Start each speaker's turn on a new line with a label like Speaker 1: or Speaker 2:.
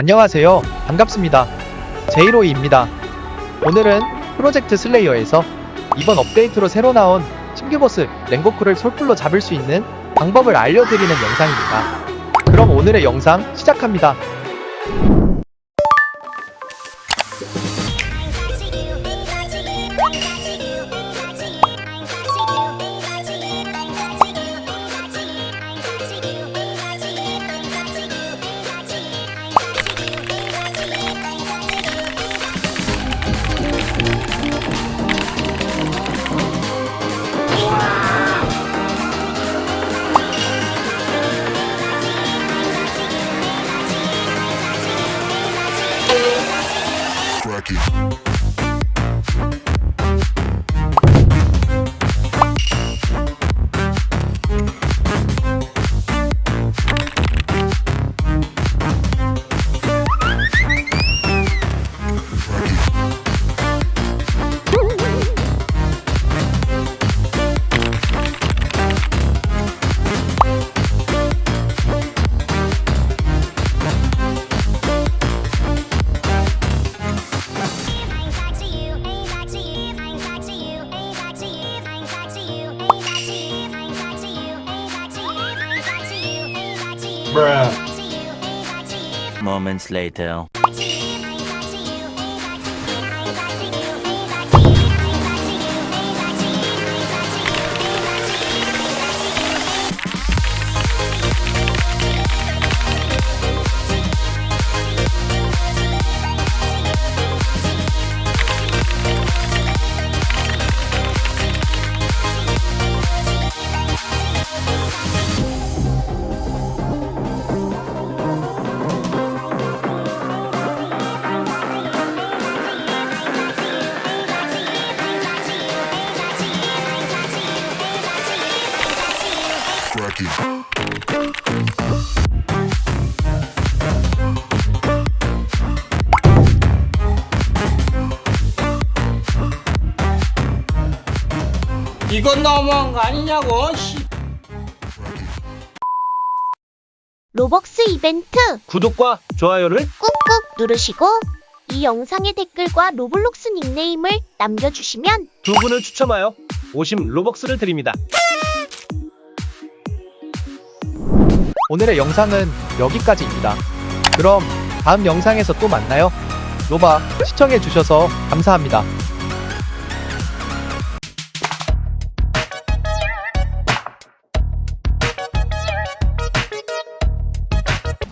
Speaker 1: 안녕하세요. 반갑습니다. 제이로이입니다. 오늘은 프로젝트 슬레이어에서 이번 업데이트로 새로 나온 신규 보스 랭고쿠를 솔플로 잡을 수 있는 방법을 알려드리는 영상입니다. 그럼 오늘의 영상 시작합니다. Rocky.
Speaker 2: Cracky.
Speaker 3: Moments later.
Speaker 4: 이건 너무한 거 아니냐고 씨.
Speaker 5: 로벅스 이벤트
Speaker 6: 구독과 좋아요를
Speaker 5: 꾹꾹 누르시고 이 영상의 댓글과 로블록스 닉네임을 남겨주시면
Speaker 6: 두 분을 추첨하여 50 로벅스를 드립니다.
Speaker 1: 오늘의 영상은 여기까지입니다. 그럼 다음 영상에서 또 만나요. 로바 시청해주셔서 감사합니다.